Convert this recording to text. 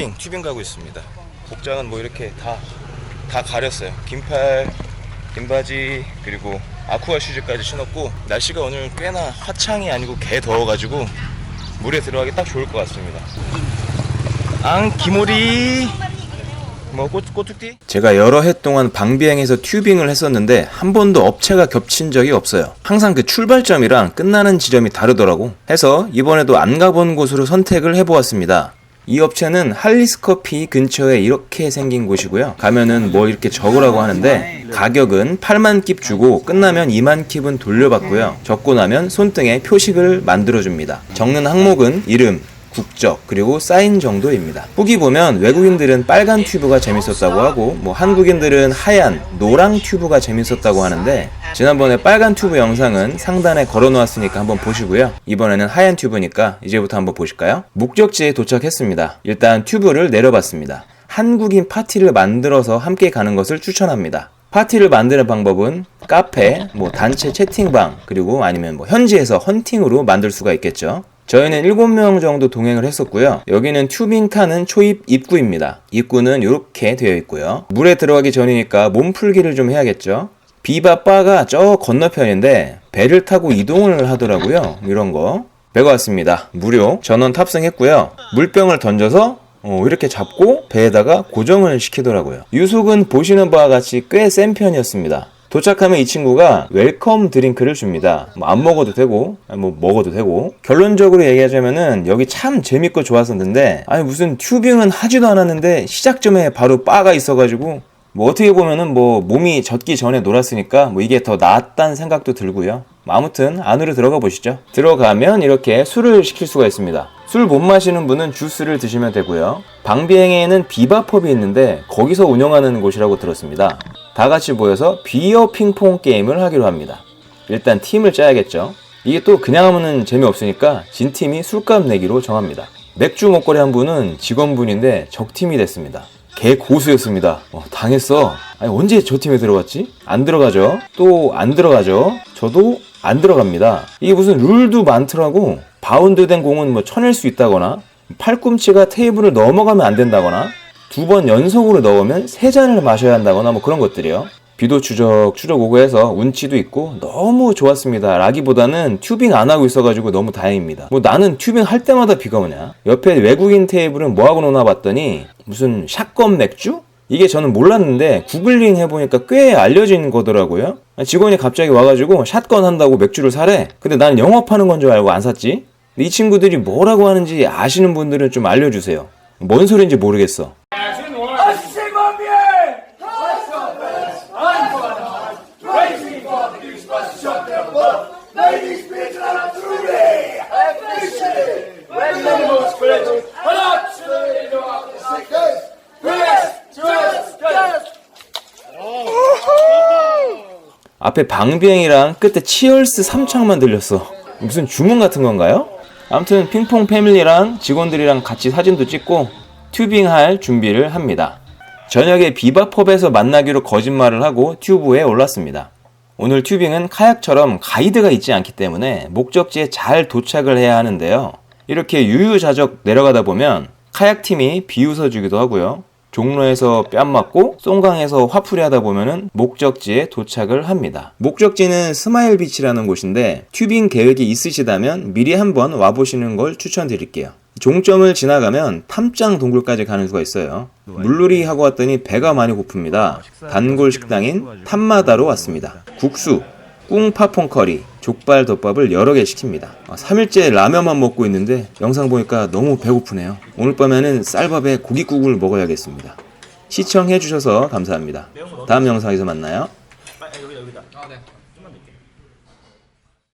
튜빙 튜빙 가고 있습니다 복장은 뭐 이렇게 다 다 가렸어요 긴팔 긴 바지 그리고 아쿠아 슈즈까지 신었고 날씨가 오늘 꽤나 화창이 아니고 개 더워가지고 물에 들어가기 딱 좋을 것 같습니다 앙 기모리 뭐 꼬, 꼬투띠? 제가 여러 해 동안 방비행에서 튜빙을 했었는데 한 번도 업체가 겹친 적이 없어요. 항상 그 출발점이랑 끝나는 지점이 다르더라고. 해서 이번에도 안 가본 곳으로 선택을 해보았습니다. 이 업체는 할리스 커피 근처에 이렇게 생긴 곳이고요. 가면은 뭐 이렇게 적으라고 하는데 가격은 8만 킵 주고 끝나면 2만 킵은 돌려받고요. 적고 나면 손등에 표식을 만들어줍니다. 적는 항목은 이름, 국적 그리고 사인 정도입니다. 후기 보면 외국인들은 빨간 튜브가 재밌었다고 하고 뭐 한국인들은 하얀 노랑 튜브가 재밌었다고 하는데 지난번에 빨간 튜브 영상은 상단에 걸어 놓았으니까 한번 보시고요. 이번에는 하얀 튜브니까 이제부터 한번 보실까요? 목적지에 도착했습니다. 일단 튜브를 내려봤습니다. 한국인 파티를 만들어서 함께 가는 것을 추천합니다. 파티를 만드는 방법은 카페, 뭐 단체 채팅방, 그리고 아니면 뭐 현지에서 헌팅으로 만들 수가 있겠죠. 저희는 7명 정도 동행을 했었고요. 여기는 튜빙카는 초입 입구입니다. 입구는 이렇게 되어 있고요. 물에 들어가기 전이니까 몸풀기를 좀 해야겠죠. 비바 바가 저 건너편인데 배를 타고 이동을 하더라고요. 이런 거. 배가 왔습니다. 무료. 전원 탑승했고요. 물병을 던져서 어, 이렇게 잡고 배에다가 고정을 시키더라고요. 유속은 보시는 바와 같이 꽤 센 편이었습니다. 도착하면 이 친구가 웰컴 드링크를 줍니다. 뭐 안 먹어도 되고, 뭐 먹어도 되고. 결론적으로 얘기하자면은 여기 참 재밌고 좋았었는데, 아니 무슨 튜빙은 하지도 않았는데 시작점에 바로 바가 있어가지고 뭐 어떻게 보면은 뭐 몸이 젖기 전에 놀았으니까 뭐 이게 더 나았다는 생각도 들고요. 뭐 아무튼 안으로 들어가 보시죠. 들어가면 이렇게 술을 시킬 수가 있습니다. 술 못 마시는 분은 주스를 드시면 되고요. 방비행에는 비바펍이 있는데 거기서 운영하는 곳이라고 들었습니다. 다 같이 모여서 비어 핑퐁 게임을 하기로 합니다. 일단 팀을 짜야겠죠. 이게 또 그냥 하면은 재미없으니까 진 팀이 술값 내기로 정합니다. 맥주 먹거리 한 분은 직원분인데 적팀이 됐습니다. 개 고수였습니다. 어, 당했어. 아니 언제 저 팀에 들어갔지? 안 들어가죠. 또 안 들어가죠. 저도 안 들어갑니다. 이게 무슨 룰도 많더라고. 바운드 된 공은 뭐 쳐낼 수 있다거나 팔꿈치가 테이블을 넘어가면 안 된다거나 두 번 연속으로 넣으면 세 잔을 마셔야 한다거나 뭐 그런 것들이요. 비도 추적 추적 오고 해서 운치도 있고 너무 좋았습니다. 라기보다는 튜빙 안 하고 있어가지고 너무 다행입니다. 뭐 나는 튜빙 할 때마다 비가 오냐? 옆에 외국인 테이블은 뭐 하고 노나 봤더니 무슨 샷건 맥주? 이게 저는 몰랐는데 구글링 해보니까 꽤 알려진 거더라고요. 직원이 갑자기 와가지고 샷건 한다고 맥주를 사래. 근데 난 영업하는 건 줄 알고 안 샀지. 이 친구들이 뭐라고 하는지 아시는 분들은 좀 알려주세요. 뭔 소리인지 모르겠어. 앞에 방비행이랑 끝에 치얼스 3창만 들렸어. 무슨 주문 같은 건가요? 아무튼 핑퐁 패밀리랑 직원들이랑 같이 사진도 찍고 튜빙할 준비를 합니다. 저녁에 비바펍에서 만나기로 거짓말을 하고 튜브에 올랐습니다. 오늘 튜빙은 카약처럼 가이드가 있지 않기 때문에 목적지에 잘 도착을 해야 하는데요. 이렇게 유유자적 내려가다 보면 카약팀이 비웃어주기도 하고요. 종로에서 뺨 맞고 송강에서 화풀이 하다 보면은 목적지에 도착을 합니다. 목적지는 스마일 비치라는 곳인데 튜빙 계획이 있으시다면 미리 한번 와보시는 걸 추천드릴게요. 종점을 지나가면 탐짱 동굴까지 가는 수가 있어요. 물놀이 하고 왔더니 배가 많이 고픕니다. 단골 식당인 탐마다로 왔습니다. 국수, 꿍 파퐁 커리, 족발 덮밥을 여러 개 시킵니다. 3일째 라면만 먹고 있는데 영상 보니까 너무 배고프네요. 오늘 밤에는 쌀밥에 고깃국을 먹어야겠습니다. 시청해주셔서 감사합니다. 다음 영상에서 만나요. 여기다 여기다. 아 네.